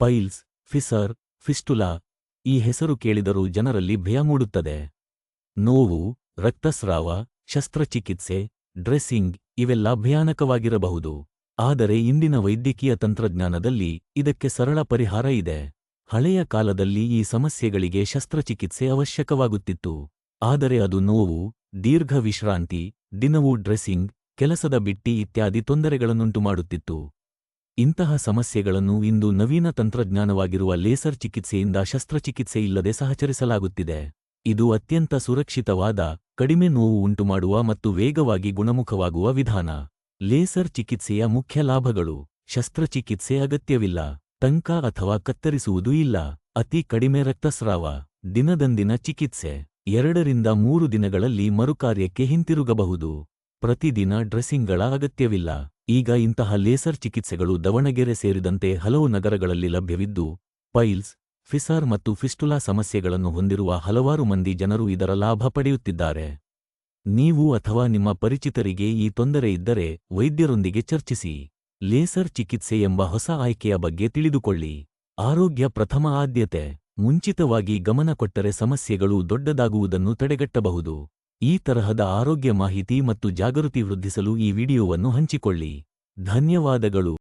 Piles, ಫಿಸರ್, fistula ಈ ಹೆಸರು ಕೇಳಿದರೂ ಜನರಲ್ಲಿ ಭಯ ಮೂಡುತ್ತದೆ. ನೋವು, ರಕ್ತಸ್ರಾವ, ಶಸ್ತ್ರಚಿಕಿತ್ಸೆ, ಡ್ರೆಸ್ಸಿಂಗ್ ಇವೆಲ್ಲ ಭಯಾನಕವಾಗಿರಬಹುದು. ಆದರೆ ಇಂದಿನ ವೈದ್ಯಕೀಯ ತಂತ್ರಜ್ಞಾನದಲ್ಲಿ ಇದಕ್ಕೆ ಸರಳ ಪರಿಹಾರ ಇದೆ. ಹಳೆಯ ಕಾಲದಲ್ಲಿ ಈ ಸಮಸ್ಯೆಗಳಿಗೆ ಶಸ್ತ್ರಚಿಕಿತ್ಸೆ ಅವಶ್ಯಕವಾಗುತ್ತಿತ್ತು. ಆದರೆ ಅದು ನೋವು, ದೀರ್ಘ ವಿಶ್ರಾಂತಿ, ದಿನವೂ ಡ್ರೆಸ್ಸಿಂಗ್, ಕೆಲಸದ ಬಿಟ್ಟಿ ಇತ್ಯಾದಿ ತೊಂದರೆಗಳನ್ನುಂಟು ಮಾಡುತ್ತಿತ್ತು ಇಂತಹ ಸಮಸ್ಯೆಗಳನ್ನು ಇಂದು ನವೀನ ತಂತ್ರಜ್ಞಾನವಾಗಿರುವ ಲೇಸರ್ ಚಿಕಿತ್ಸೆಯಿಂದ ಶಸ್ತ್ರಚಿಕಿತ್ಸೆ ಇಲ್ಲದೆ ಸಹಚರಿಸಲಾಗುತ್ತಿದೆ. ಇದು ಅತ್ಯಂತ ಸುರಕ್ಷಿತವಾದ, ಕಡಿಮೆ ನೋವು ಉಂಟುಮಾಡುವ ಮತ್ತು ವೇಗವಾಗಿ ಗುಣಮುಖವಾಗುವ ವಿಧಾನ. ಲೇಸರ್ ಚಿಕಿತ್ಸೆಯ ಮುಖ್ಯ ಲಾಭಗಳು. ಶಸ್ತ್ರಚಿಕಿತ್ಸೆ ಅಗತ್ಯವಿಲ್ಲ. ಟಂಕ ಅಥವಾ ಕತ್ತರಿಸುವುದೂ ಇಲ್ಲ. ಅತಿ ಕಡಿಮೆ ರಕ್ತಸ್ರಾವ. ದಿನದಂದಿನ ಚಿಕಿತ್ಸೆ. ಎರಡರಿಂದ ಮೂರು ದಿನಗಳಲ್ಲಿ ಮರುಕಾರ್ಯಕ್ಕೆ ಹಿಂತಿರುಗಬಹುದು. ಪ್ರತಿದಿನ ಡ್ರೆಸ್ಸಿಂಗ್ಗಳ ಅಗತ್ಯವಿಲ್ಲ. ಈಗ ಇಂತಹ ಲೇಸರ್ ಚಿಕಿತ್ಸೆಗಳು ದಾವಣಗೆರೆ ಸೇರಿದಂತೆ ಹಲವು ನಗರಗಳಲ್ಲಿ ಲಭ್ಯವಿದ್ದು, ಪೈಲ್ಸ್, ಫಿಸಾರ್ ಮತ್ತು ಫಿಸ್ಟುಲಾ ಸಮಸ್ಯೆಗಳನ್ನು ಹೊಂದಿರುವ ಹಲವಾರು ಮಂದಿ ಜನರು ಇದರ ಲಾಭ ಪಡೆಯುತ್ತಿದ್ದಾರೆ. ನೀವು ಅಥವಾ ನಿಮ್ಮ ಪರಿಚಿತರಿಗೆ ಈ ತೊಂದರೆ ಇದ್ದರೆ ವೈದ್ಯರೊಂದಿಗೆ ಚರ್ಚಿಸಿ. ಲೇಸರ್ ಚಿಕಿತ್ಸೆ ಎಂಬ ಹೊಸ ಆಯ್ಕೆಯ ಬಗ್ಗೆ ತಿಳಿದುಕೊಳ್ಳಿ. ಆರೋಗ್ಯ ಪ್ರಥಮ ಆದ್ಯತೆ, ಮುಂಚಿತವಾಗಿ ಗಮನ ಕೊಟ್ಟರೆ ಸಮಸ್ಯೆಗಳು ದೊಡ್ಡದಾಗುವುದನ್ನು ತಡೆಗಟ್ಟಬಹುದು. ಈ ತರಹದ ಆರೋಗ್ಯ ಮಾಹಿತಿ ಮತ್ತು ಜಾಗೃತಿ ವೃದ್ಧಿಸಲು ಈ ವಿಡಿಯೋವನ್ನು ಹಂಚಿಕೊಳ್ಳಿ. ಧನ್ಯವಾದಗಳು.